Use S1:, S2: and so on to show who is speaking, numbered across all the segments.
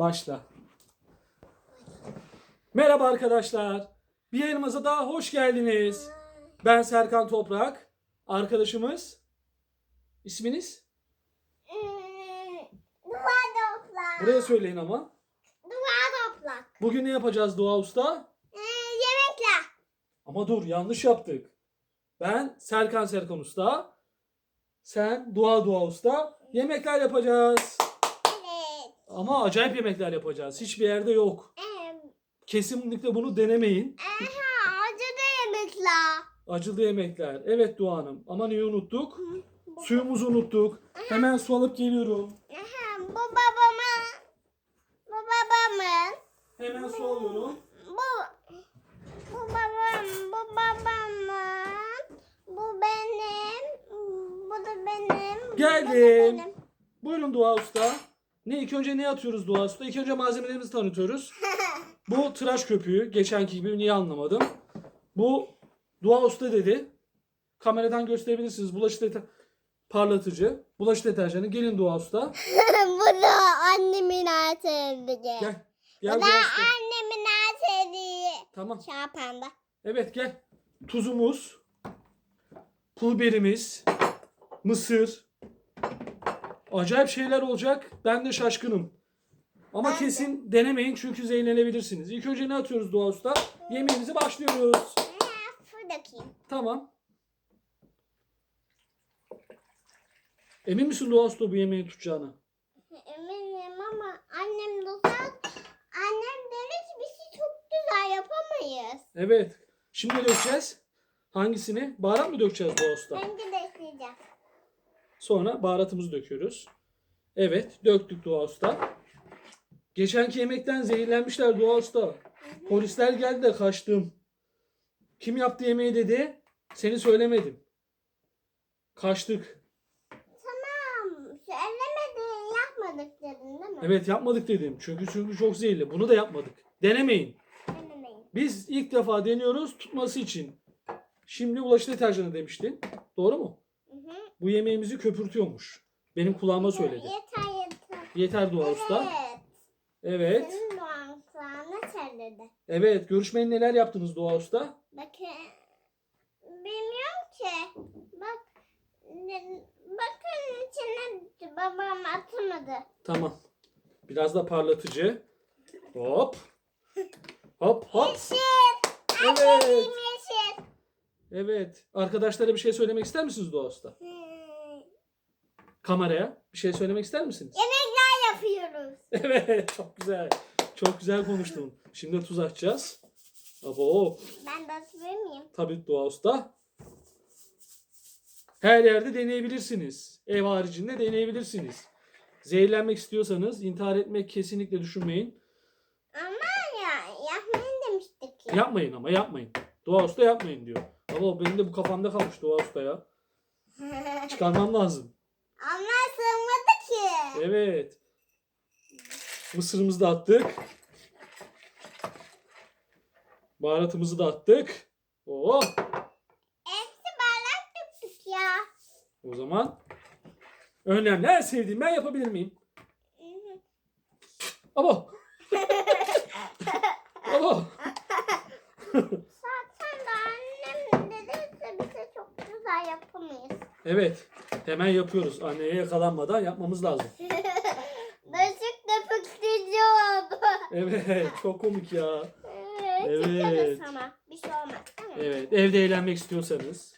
S1: Başla. Merhaba arkadaşlar. Bir yayınımıza daha hoş geldiniz. Ben Serkan Toprak. Arkadaşımız. İsminiz?
S2: Hmm, Duvar topla.
S1: Buraya söyleyin ama.
S2: Duvar topla.
S1: Bugün ne yapacağız Doğa Usta?
S2: Ee, yemekler.
S1: Ama dur yanlış yaptık. Ben Serkan Serkan Usta. Sen Doğa Doğa Usta. Yemekler yapacağız. Ama acayip yemekler yapacağız. Hiçbir yerde yok.
S2: Ee,
S1: Kesinlikle bunu denemeyin.
S2: aha, acı da yemekler.
S1: Acılı yemekler. Evet Doğa Hanım. Ama neyi unuttuk? Suyumuzu unuttuk. Hemen su alıp geliyorum.
S2: Aha, bu babamın. Bu babamın.
S1: Hemen su alıyorum.
S2: Bu bu babam, bu babamın. Bu benim. Bu da benim. bu da
S1: Geldim.
S2: benim.
S1: Buyurun Doğa Usta. Ne ilk önce ne atıyoruz Doğa Usta? İlk önce malzemelerimizi tanıtıyoruz. Bu tıraş köpüğü. Geçenki gibi niye anlamadım. Bu Doğa Usta dedi. Kameradan gösterebilirsiniz. Bulaşık deta- parlatıcı. Bulaşık deterjanı. Gelin Doğa Usta.
S2: bu da annemin sevdiği.
S1: Gel.
S2: Bu
S1: Gel
S2: da
S1: Doğa Usta.
S2: annemin sevdiği.
S1: Tamam.
S2: Şapanda.
S1: Evet gel. Tuzumuz. Pul biberimiz. Mısır. Acayip şeyler olacak. Ben de şaşkınım. Ama kesin denemeyin çünkü zehirlenebilirsiniz. İlk önce ne atıyoruz Doğa Usta? Yemeğimize başlıyoruz. Tamam. Emin misin Doğa Usta bu yemeği tutacağına?
S2: Eminim ama annem duyar. Annem der ki bizi çok güzel yapamayız.
S1: Evet. Şimdi dökeceğiz? Hangisini? Baharat mı dökeceğiz Doğa Usta?
S2: Bence de.
S1: Sonra baharatımızı döküyoruz. Evet döktük Doğa Usta. Geçenki yemekten zehirlenmişler Doğa Usta. Polisler geldi de kaçtım. Kim yaptı yemeği dedi. Seni söylemedim. Kaçtık.
S2: Tamam. Söylemedin yapmadık dedin değil mi?
S1: Evet yapmadık dedim. Çünkü çünkü çok zehirli. Bunu da yapmadık. Denemeyin.
S2: Denemeyin.
S1: Biz ilk defa deniyoruz tutması için. Şimdi bulaşık deterjanı demiştin. Doğru mu?
S2: Hı hı.
S1: Bu yemeğimizi köpürtüyormuş. Benim kulağıma söyledi.
S2: Yeter yeter.
S1: Yeter Doğa Usta.
S2: Evet.
S1: Evet.
S2: Senin doğan kulağına söyledi.
S1: Evet. Görüşmeyi neler yaptınız Doğa Usta?
S2: Bakın. Bilmiyorum ki. Bak. ne- Bakın içine babam atmadı.
S1: Tamam. Biraz da parlatıcı. Hop. Hop hop.
S2: Yeşil.
S1: Evet.
S2: Yeşil.
S1: Evet. Arkadaşlara bir şey söylemek ister misiniz Doğa Usta?
S2: Hmm.
S1: Kameraya bir şey söylemek ister misiniz?
S2: Yemekler yapıyoruz.
S1: Evet. Çok güzel. Çok güzel konuştun. Şimdi tuz atacağız. Abo.
S2: Ben de atabilir miyim?
S1: Tabii Doğa Usta. Her yerde deneyebilirsiniz. Ev haricinde deneyebilirsiniz. Zehirlenmek istiyorsanız intihar etmek kesinlikle düşünmeyin.
S2: Ama ya yapmayın demiştik ya.
S1: Yapmayın ama yapmayın. Doğa Usta yapmayın diyor. Ama benim de bu kafamda kalmış Doğa Usta ya. Çıkarmam lazım.
S2: Ama sığmadı ki.
S1: Evet. Mısırımızı da attık. Baharatımızı da attık. Oo.
S2: Hepsi bardak döktük ya.
S1: O zaman önemli. En sevdiğim ben yapabilir miyim? Ama. Ama.
S2: Zaten de annem dediyse bize çok güzel yapamayız.
S1: Evet. Hemen yapıyoruz. Anneye yakalanmadan yapmamız lazım.
S2: De püktürücü oldu.
S1: Evet. Çok komik ya.
S2: Evet.
S1: Evet.
S2: Ama bir şey olmaz mi?
S1: Evet. Evde eğlenmek istiyorsanız,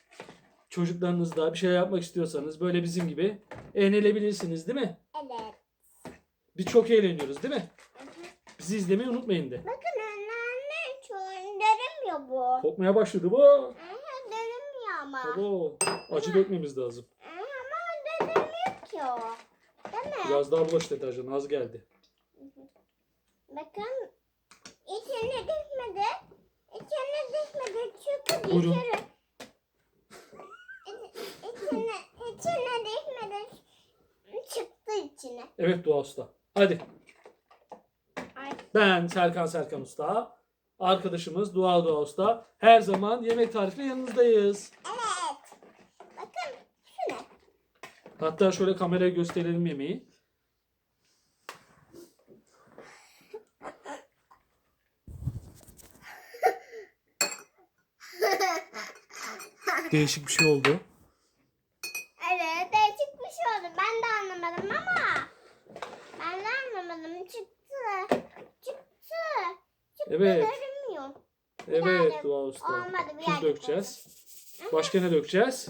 S1: çocuklarınızla bir şey yapmak istiyorsanız böyle bizim gibi eğlenebilirsiniz değil mi?
S2: Evet.
S1: Biz çok eğleniyoruz değil mi? Bizi izlemeyi unutmayın de.
S2: Bakın anneanne çoğun dönmüyor bu.
S1: Kokmaya başladı bu.
S2: Aha ama.
S1: Abo. Acı dökmemiz lazım.
S2: Ki o. Değil mi?
S1: Biraz daha bulaş deterjanı az geldi.
S2: Bakın içine düşmedi. İçine düşmedi çünkü
S1: Buyurun.
S2: içeri. İçine, içine düşmedi. Çıktı içine.
S1: Evet Doğa Usta. Hadi.
S2: Ay.
S1: Ben Serkan Serkan Usta. Arkadaşımız Doğa Doğa Usta. Her zaman yemek tarifiyle yanınızdayız.
S2: Evet.
S1: Hatta şöyle kameraya gösterelim yemeği. Değişik bir şey oldu.
S2: Evet değişik bir şey oldu. Ben de anlamadım ama. Ben de anlamadım. Çıktı. Çıktı. Çıktı
S1: evet.
S2: görünmüyor.
S1: Evet Doğa Usta.
S2: Olmadı, bir
S1: Tuz dökeceğiz. Başka ne dökeceğiz?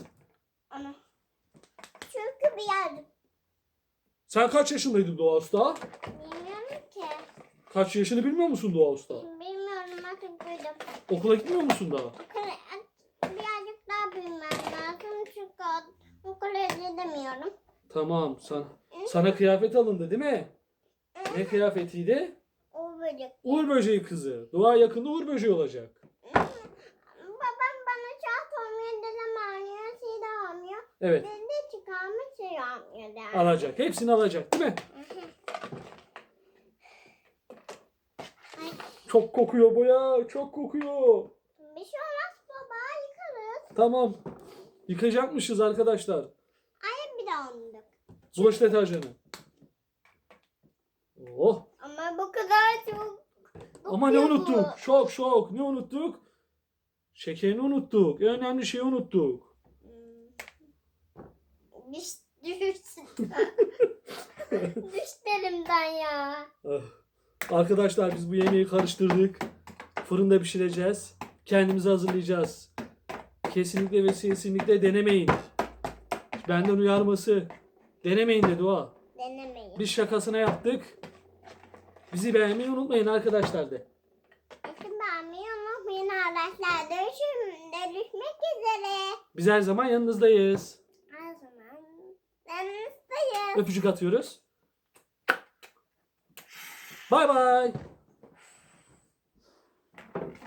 S2: Onu. Bir yerde.
S1: Sen kaç yaşındaydın Doğa Usta?
S2: Bilmiyorum ki.
S1: Kaç yaşını bilmiyor musun Doğa Usta?
S2: Bilmiyorum artık duydum.
S1: Okula gitmiyor musun daha?
S2: Okula birazcık daha büyümem lazım çünkü okula gidemiyorum.
S1: Tamam. Sana, sana kıyafet alındı değil mi? Ne kıyafetiydi?
S2: O böcek.
S1: Uğur böceği kızı. Doğa yakında Uğur böceği olacak.
S2: Babam bana çat olmuyor, dedem almıyor, şey de almıyor.
S1: Evet.
S2: Dede çıkarmış şey almıyor der.
S1: Alacak. Hepsini alacak değil mi? Çok kokuyor bu ya. Çok kokuyor.
S2: bir şey olmaz baba yıkarız.
S1: Tamam. Yıkayacakmışız arkadaşlar.
S2: Ay bir daha unuttuk.
S1: Bulaş deterjanı. Oh.
S2: Ama bu kadar çok.
S1: Ama ne
S2: kokuyor bu.
S1: unuttuk? Şok şok. Ne unuttuk? Şekerini unuttuk. En önemli şeyi unuttuk.
S2: Hmm. Düş, düşsün. Düştü elimden ya.
S1: Ah. Arkadaşlar biz bu yemeği karıştırdık. Fırında pişireceğiz. Kendimizi hazırlayacağız. Kesinlikle ve kesinlikle denemeyin. Benden uyarması. Denemeyin dedi o.
S2: Denemeyin.
S1: Biz şakasına yaptık. Bizi beğenmeyi unutmayın arkadaşlar de.
S2: Bakın beğenmeyi unutmayın arkadaşlar. Görüşmek üzere.
S1: Biz her zaman yanınızdayız. Öpücük atıyoruz. Bay bay.